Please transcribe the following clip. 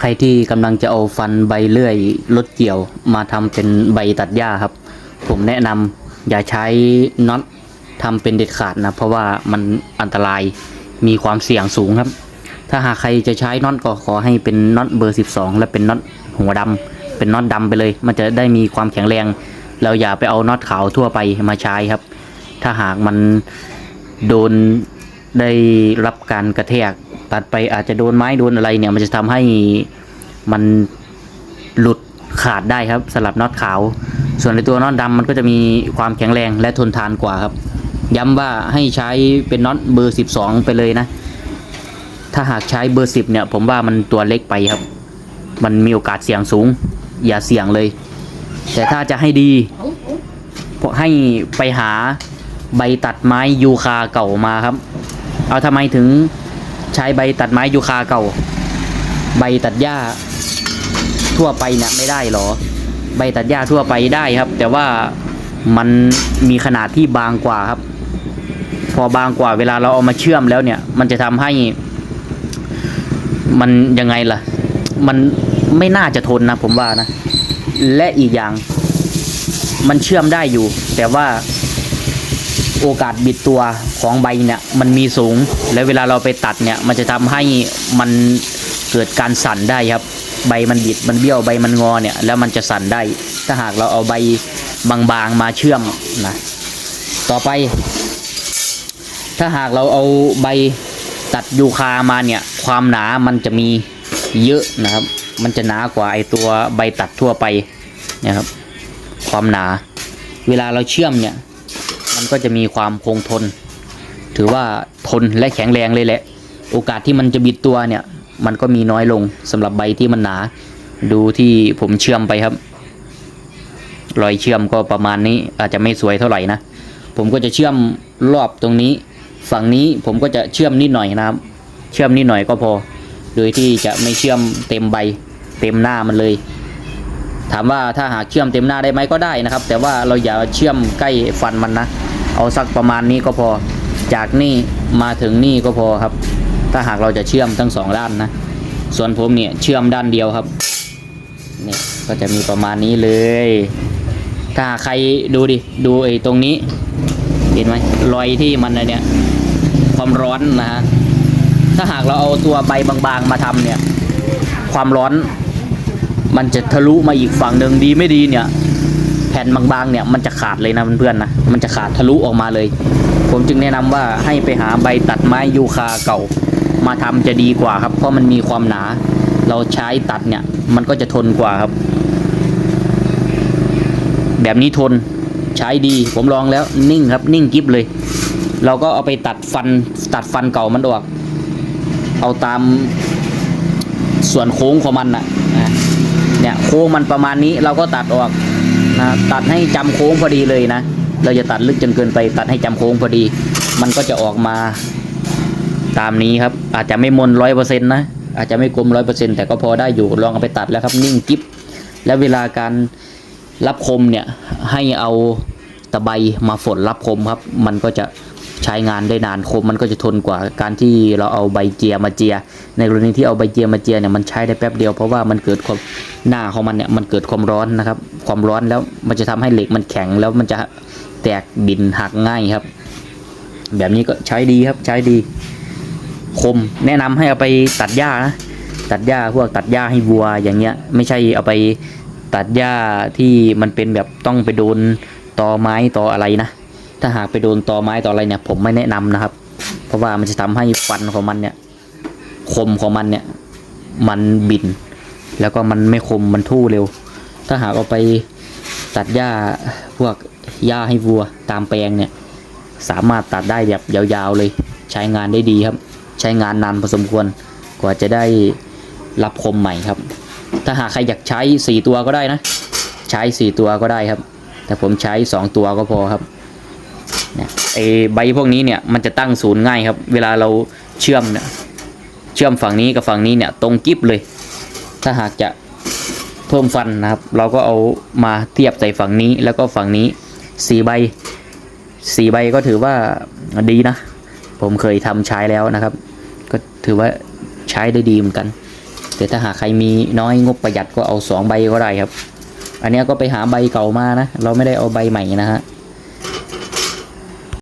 ใครที่กำลังจะเอาฟันใบเลื่อยรถเกี่ยว มาทำเป็นใบตัดหญ้าครับ ผมแนะนำอย่าใช้น็อตทำเป็นเด็ดขาดนะ เพราะว่ามันอันตรายมีความเสี่ยงสูงครับ ถ้าหากใครจะใช้น็อตก็ขอให้เป็นน็อตเบอร์ 12 และเป็นน็อตหัวดำเป็นน็อตดำไปเลย มันจะได้มีความแข็งแรงเราอย่าไปเอาน็อตขาวทั่วไปมาใช้ครับ ถ้าหากมันโดนได้รับการกระแทก ตัดไปอาจจะโดนไม้โดนอะไรเนี่ย มันจะทำให้มันหลุดขาดได้ครับสลับน็อตขาว ส่วนในตัวน็อตดำมันก็จะมีความแข็งแรงและทนทานกว่าครับ ย้ำว่าให้ใช้เป็นน็อตเบอร์ 12 ไปเลยนะ ถ้าหากใช้เบอร์ 10 เนี่ย ผมว่ามันตัวเล็กไปครับ มันมีโอกาสเสี่ยงสูง อย่าเสี่ยงเลย แต่ถ้าจะให้ดีให้ไปหาใบตัดไม้ยูคาเก่ามาครับ เอาทำไมถึง ใช้ใบตัดไม้ยูคาเก่า ใบตัดหญ้า ทั่วไปเนี่ยไม่ได้หรอ ใบตัดหญ้าทั่วไปได้ครับ แต่ว่ามันมีขนาดที่บางกว่าครับ พอบางกว่าเวลาเราเอามาเชื่อมแล้วเนี่ย มันจะทำให้ มันยังไงล่ะ มันไม่น่าจะทนนะผมว่านะ และอีกอย่าง มันเชื่อมได้อยู่ แต่ว่า โอกาสบิดตัวของใบเนี่ยมันมีสูง และเวลาเราไปตัดเนี่ยมันจะทำให้มันเกิดการสั่นได้ครับ ใบมันบิดมันเบี้ยวใบมันงอเนี่ยแล้วมันจะสั่นได้ ถ้าหากเราเอาใบบางๆมาเชื่อมนะต่อไป ถ้าหากเราเอาใบตัดยูคามาเนี่ยความหนามันจะมีเยอะนะครับ มันจะหนากว่าไอตัวใบตัดทั่วไปนะครับความหนา เวลาเราเชื่อมเนี่ย มันก็จะมีความคงทน ถือว่าทนและแข็งแรงเลยแหละ โอกาสที่มันจะบิดตัวเนี่ย มันก็มีน้อยลงสำหรับใบที่มันหนา ดูที่ผมเชื่อมไปครับ รอยเชื่อมก็ประมาณนี้อาจจะไม่สวยเท่าไหร่นะ ผมก็จะเชื่อมรอบตรงนี้ ฝั่งนี้ผมก็จะเชื่อมนิดหน่อยนะครับ เชื่อมนิดหน่อยก็พอ โดยที่จะไม่เชื่อมเต็มใบ เต็มหน้ามันเลยถามว่าถ้าหากเชื่อมเต็มหน้าได้ไหมก็ได้นะครับ แต่ว่าเราอย่าเชื่อมใกล้ฟันมันนะ เอาสักประมาณนี้ก็พอ จากนี่มาถึงนี่ก็พอครับ ถ้าหากเราจะเชื่อมทั้งสองด้านนะ ส่วนผมเนี่ยเชื่อมด้านเดียวครับเนี่ยก็จะมีประมาณนี้เลย ถ้าใครดูดิ ดูไอ้ตรงนี้ เห็นไหมรอยที่มันเนี่ย ความร้อนนะฮะ ถ้าหากเราเอาตัวใบบางๆมาทำเนี่ย ความร้อนมันจะทะลุมาอีกฝั่งหนึ่งดีไม่ดีเนี่ย ผ่นบางๆเนี่ยมันจะขาดเลยนะเพื่อนๆนะมันจะขาดทะลุออกมาเลย ผมจึงแนะนำว่าให้ไปหาใบตัดไม้ยูคาเก่า มาทำจะดีกว่าครับ เพราะมันมีความหนา เราใช้ตัดเนี่ยมันก็จะทนกว่าครับ แบบนี้ทนใช้ดี ผมลองแล้วนิ่งครับนิ่งกิฟเลย เราก็เอาไปตัดฟันตัดฟันเก่ามันออก เอาตามส่วนโค้งของมันนะนะเนี่ยโค้งมันประมาณนี้เราก็ตัดออก นะตัดให้จำโค้งพอดีเลยนะ เราจะตัดลึกจนเกินไป ตัดให้จำโค้งพอดี มันก็จะออกมาตามนี้ครับ อาจจะไม่มนร้อยเปอร์เซ็นต์นะ อาจจะไม่กลมร้อยเปอร์เซ็นต์แต่ก็พอได้อยู่ลองเอาไปตัดแล้วครับ นิ่งกิ๊บแล้วเวลาการรับคมเนี่ยให้เอาตะไบมาฝนรับคมครับ มันก็จะ ใช้งานได้นานคมมันก็จะทนกว่าการที่เราเอาใบเจียมาเจีย ในกรณีที่เอาใบเจียมาเจียเนี่ยมันใช้ได้แป๊บเดียวเพราะว่ามันเกิดความหน้าของมันเนี่ยมันเกิดความร้อนนะครับ ความร้อนแล้วมันจะทำให้เหล็กมันแข็งแล้วมันจะแตกบินหักง่ายครับ แบบนี้ก็ใช้ดีครับใช้ดี คมแนะนำให้เอาไปตัดหญ้านะตัดหญ้าพวกตัดหญ้าให้วัวอย่างเงี้ย ไม่ใช่เอาไปตัดหญ้าที่มันเป็นแบบต้องไปโดนตอไม้ตออะไรนะ ถ้าหากไปโดนตอไม้ตออะไรเนี่ย ผมไม่แนะนำนะครับ เพราะว่ามันจะทำให้ฟันของมันเนี่ย คมของมันเนี่ย มันบิน แล้วก็มันไม่คมมันทู่เร็ว ถ้าหากเอาไปตัดหญ้าพวกหญ้าให้วัวตามแปลงเนี่ย สามารถตัดได้แบบยาวๆเลย ใช้งานได้ดีครับ ใช้งานนานพอสมควร กว่าจะได้รับคมใหม่ครับ ถ้าหากใครอยากใช้ 4 ตัวก็ได้นะ ใช้ 4 ตัวก็ได้ครับ แต่ผมใช้ 2 ตัวก็พอครับ เนี่ยไอใบพวกนี้เนี่ยมันจะตั้งศูนย์ง่ายครับ เวลาเราเชื่อมเนี่ยเชื่อมฝั่งนี้กับฝั่งนี้เนี่ยตรงกิฟเลย ถ้าหากจะเพิ่มฟันนะครับ เราก็เอามาเทียบใส่ฝั่งนี้แล้วก็ฝั่งนี้สี่ใบสี่ใบก็ถือว่าดีนะ ผมเคยทำใช้แล้วนะครับ ก็ถือว่าใช้ได้ดีเหมือนกัน แต่ถ้าหากใครมีน้อยงบประหยัดก็เอาสองใบก็ได้ครับ อันนี้ก็ไปหาใบเก่ามานะ เราไม่ได้เอาใบใหม่นะฮะ